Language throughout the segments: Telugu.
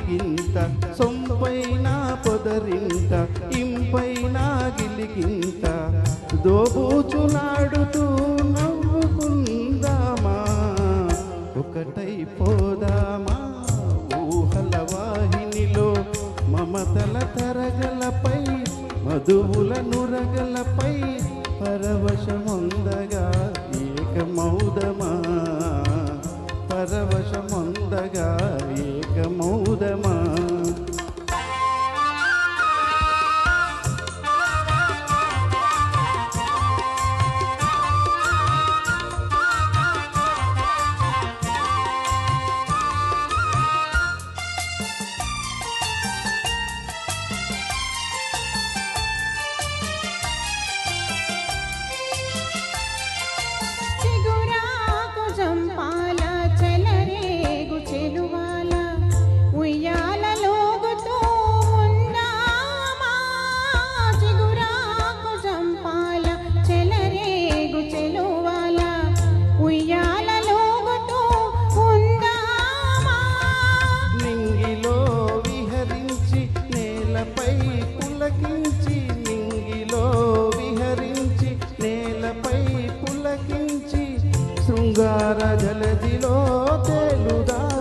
గిలిగింత సొంపైన పొదరింత ఇంపైన గిలిగింత. దోబూచులాడుతూ నవ్వుకుందామా? ఒకటైపోదామా? ఊహల వాహినిలో మమతల తరగలపై మధువుల నురగలపై పరవశముందగా ఏకమౌదమా? శృంగార జలదిలో తేలుదామా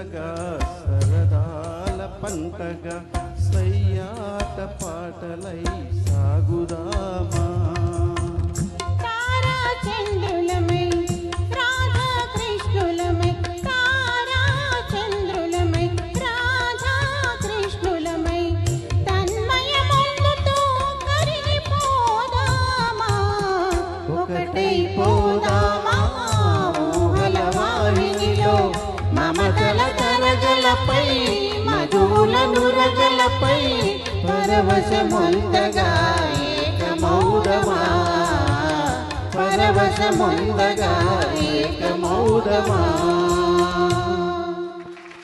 జంటగా సరదాల పంటగా సయ్యాట పాటలై సాగుదామా? నురగలపై పరవశముందగా ఏకమౌదమా పరవశముందగా ఏకమౌదమా